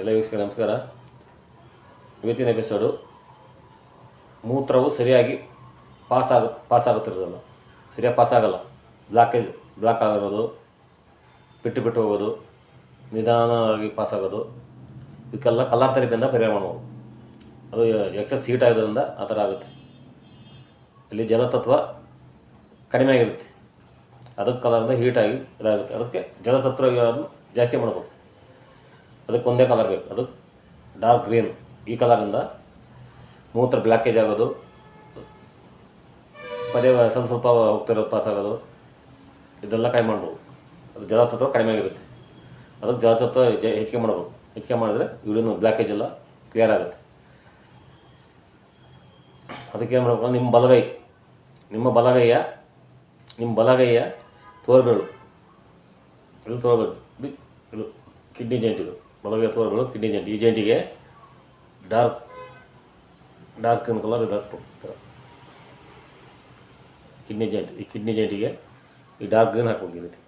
ಎಲ್ಲ ವೀಕ್ಷಕರ ನಮಸ್ಕಾರ. ಇವತ್ತಿನ ಎಪಿಸೋಡು ಮೂತ್ರವು ಸರಿಯಾಗಿ ಪಾಸ್ ಆಗ ಪಾಸ್ ಆಗುತ್ತಿರೋದಲ್ಲ. ಸರಿಯಾಗಿ ಪಾಸ್ ಆಗಲ್ಲ. ಬ್ಲಾಕೇಜ್ ಬ್ಲಾಕ್ ಆಗಿರೋದು, ಬಿಟ್ಟು ಬಿಟ್ಟು ಹೋಗೋದು, ನಿಧಾನವಾಗಿ ಪಾಸ್ ಆಗೋದು, ಇದಕ್ಕೆಲ್ಲ ಕಲರ್ ಥೆರಪಿಯಿಂದ ಪರಿಹಾರ ಮಾಡ್ಬೋದು. ಅದು ಎಕ್ಸಸ್ ಹೀಟ್ ಆಗೋದ್ರಿಂದ ಆ ಥರ ಆಗುತ್ತೆ. ಇಲ್ಲಿ ಜಲತತ್ವ ಕಡಿಮೆ ಆಗಿರುತ್ತೆ. ಅದಕ್ಕೆ ಕಲರಿಂದ ಹೀಟಾಗಿ ಇದಾಗುತ್ತೆ. ಅದಕ್ಕೆ ಜಲತತ್ವ ಜಾಸ್ತಿ ಮಾಡ್ಬೇಕು ಅದಕ್ಕೆ ಒಂದೇ ಕಲರ್ ಬೇಕು. ಅದು ಡಾರ್ಕ್ ಗ್ರೀನ್ ಈ ಕಲರಿಂದ ಮೂತ್ರ ಬ್ಲ್ಯಾಕೇಜ್ ಆಗೋದು. ಪದೇ ಸ್ವಲ್ಪ ಸ್ವಲ್ಪ ಹೋಗ್ತಿರೋದು ಆಗೋದು. ಇದೆಲ್ಲ ಕಡಿಮೆ ಮಾಡ್ಬೋದು. ಅದು ಜಲತತ್ವ ಕಡಿಮೆ ಆಗಿರುತ್ತೆ. ಅದಕ್ಕೆ ಜಲತತ್ವ ಹೆಚ್ಚಿಗೆ ಮಾಡ್ಬೋದು. ಹೆಚ್ಚಿಗೆ ಮಾಡಿದ್ರೆ ಯೂರಿನ್ ಬ್ಲ್ಯಾಕೇಜ್ ಎಲ್ಲ ಕ್ಲಿಯರ್ ಆಗುತ್ತೆ. ಅದಕ್ಕೆ ಏನು ಮಾಡಬೇಕು? ನಿಮ್ಮ ಬಲಗೈ. ನಿಮ್ಮ ಬಲಗೈಯ ನಿಮ್ಮ ಬಲಗೈಯ ತೋರ್ಬೇಳು. ಇದು ತೋರ್ಬೇಕು ಇದು ಕಿಡ್ನಿ ಜಾಯಿಂಟ್ ಇದು. ಬಲಗೈ ತೋರ್ಬೇಳು ಕಿಡ್ನಿ ಜಂಟ್. ಈ ಜಂಟಿಗೆ ಡಾರ್ಕ್ ಡಾರ್ಕ್ ಕಲರ್ ಇದು ಹಾಕ್ಬೇಕು ಕಿಡ್ನಿ ಜಾಯಿಂಟ್ ಈ ಕಿಡ್ನಿ ಜಂಟಿಗೆ ಈ ಡಾರ್ಕ್ ಗ್ರೀನ್ ಹಾಕ್ಬೇಕು ಈ ರೀತಿ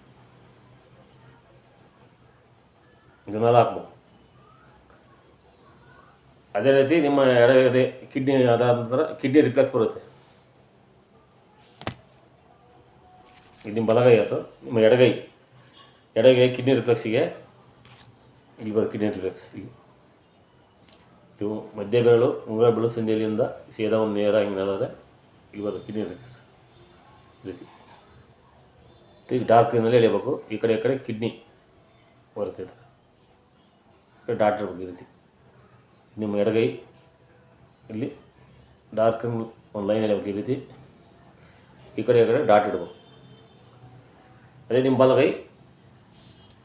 ಇದನ್ನೆಲ್ಲ ಹಾಕ್ಬೇಕು. ಅದೇ ರೀತಿ ನಿಮ್ಮ ಎಡಗೈ ಕಿಡ್ನಿ ಅದಾದ ನಂತರ ಕಿಡ್ನಿ ರಿಫ್ಲೆಕ್ಸ್ ಬರುತ್ತೆ. ಇದು ನಿಮ್ಮ ಬಲಗೈ ಆಯಿತು ನಿಮ್ಮ ಎಡಗೈ. ಎಡಗೈ ಕಿಡ್ನಿ ರಿಫ್ಲೆಕ್ಸಿಗೆ ಬರೋ ಕಿಡ್ನಿ ರಿಫ್ಲೆಕ್ಸ್ ಇಲ್ಲಿ ಇವು ಮಧ್ಯ ಬೆರಳು, ಉಂಗುರ ಬೆರಳು ಸಂಧಿಯಲ್ಲಿಂದ ಸೇದಾ ಒಂದು ನೇರ ಹಿಂಗೆ ನೆಲದ್ರೆ ಇಲ್ಲಿ ಬರೋ ಕಿಡ್ನಿ ರಿಫ್ಲೆಕ್ಸ್ ಈ ರೀತಿ. ಈಗ ಡಾರ್ಕ್ ಗ್ರೀನಲ್ಲಿ ಎಳಿಬೇಕು ಈ ಕಡೆ ಈ ಕಡೆ ಕಿಡ್ನಿ ಬರುತ್ತೆ ಬಗ್ಗೆ ಕಡೆ ಇರ್ಬೇಕು ಈ ರೀತಿ. ನಿಮ್ಮ ಎಡಗೈ ಇಲ್ಲಿ ಡಾರ್ಕ್ ಒಂದು ಲೈನ್ ಎಳಿಬೇಕು ಈ ರೀತಿ. ಈ ಕಡೆ ಈ ಕಡೆ ಡಾಟ್ ಇಡ್ಬೇಕು ಅದೇ ನಿಮ್ಮ ಬಲಗೈ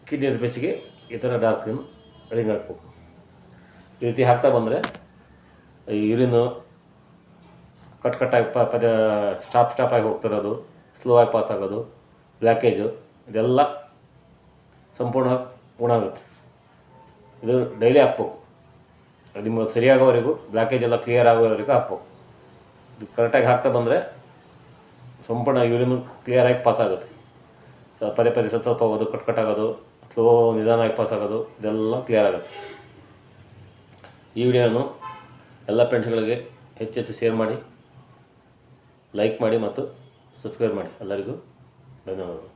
ಕಿಡ್ನಿ ರಿಪೇಸಿಗೆ ಈ ಥರ ಡಾರ್ಕ್ ರೆಡಿಂಗ್ ಹಾಕ್ಬೇಕು ಈ ರೀತಿ ಹಾಕ್ತಾ ಬಂದರೆ ಯೂರಿನು ಕಟ್ ಕಟ್ಟಾಗಿ ಪ ಪದ ಸ್ಟಾಪ್ ಸ್ಟಾಪ್ ಆಗಿ ಹೋಗ್ತಿರೋದು ಸ್ಲೋ ಆಗಿ ಪಾಸ್ ಆಗೋದು ಬ್ಲ್ಯಾಕೇಜು ಇದೆಲ್ಲ ಸಂಪೂರ್ಣ ಗುಣ ಆಗುತ್ತೆ. ಇದು ಡೈಲಿ ಹಾಕ್ಬೇಕು. ನಿಮ್ಮ ಸರಿಯಾಗೋವರೆಗೂ ಬ್ಲ್ಯಾಕೇಜ್ ಎಲ್ಲ ಕ್ಲಿಯರ್ ಆಗೋವರೆಗೂ ಹಾಕ್ಬೇಕು. ಇದು ಕರೆಕ್ಟಾಗಿ ಹಾಕ್ತಾ ಬಂದರೆ ಸಂಪೂರ್ಣ ಯೂರಿನ್ ಕ್ಲಿಯರಾಗಿ ಪಾಸ್ ಆಗುತ್ತೆ. ಪದೇ ಪದೇ ಸ್ವಲ್ಪ ಸ್ವಲ್ಪ ಹೋಗೋದು ಕಟ್ ಕಟ್ ಆಗೋದು ಸ್ಲೋ ನಿಧಾನವಾಗಿ ಪಾಸ್ ಆಗೋದು, ಇದೆಲ್ಲ ಕ್ಲಿಯರ್ ಆಗುತ್ತೆ. ಈ ವಿಡಿಯೋನು ಎಲ್ಲ ಫ್ರೆಂಡ್ಸ್ಗಳಿಗೆ ಹೆಚ್ಚೆಚ್ಚು ಶೇರ್ ಮಾಡಿ ಲೈಕ್ ಮಾಡಿ ಮತ್ತು ಸಬ್ಸ್ಕ್ರೈಬ್ ಮಾಡಿ. ಎಲ್ಲರಿಗೂ ಧನ್ಯವಾದಗಳು.